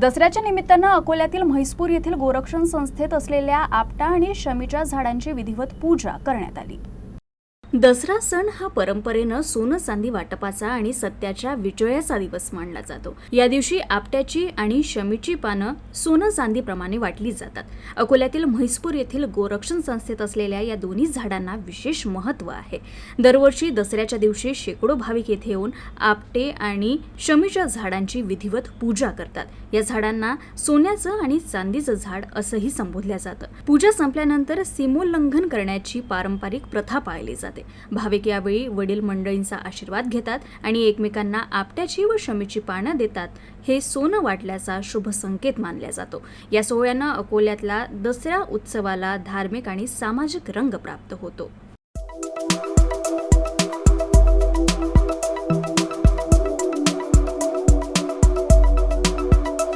दसऱ्याच्या निमित्तानं अकोल्यातील म्हैसपूर येथील गोरक्षण संस्थेत असलेल्या आपटा आणि शमीच्या झाडांची विधिवत पूजा करण्यात आली. दसरा सण हा परंपरेनं सोनं चांदी वाटपाचा आणि सत्याच्या विजयाचा दिवस मानला जातो. या दिवशी आपट्याची आणि शमीची पानं सोनं चांदीप्रमाणे वाटली जातात. अकोल्यातील म्हैसपूर येथील गोरक्षण संस्थेत असलेल्या या दोन्ही झाडांना विशेष महत्त्व आहे. दरवर्षी दसऱ्याच्या दिवशी शेकडो भाविक येथे येऊन आपटे आणि शमीच्या झाडांची विधिवत पूजा करतात. या झाडांना सोन्याचं आणि चांदीचं झाड असंही संबोधलं जातं. पूजा संपल्यानंतर सीमोल्लंघन करण्याची पारंपरिक प्रथा पाळली जाते. भाविक यावेळी वडील मंडळींचा आशीर्वाद घेतात आणि एकमेकांना आपट्याची व शमीची पानं देतात. हे सोनं वाटल्याचा शुभ संकेत मानला जातो. या सोहळ्यानं अकोल्यातला दसरा उत्सवाला धार्मिक आणि सामाजिक रंग प्राप्त होतो.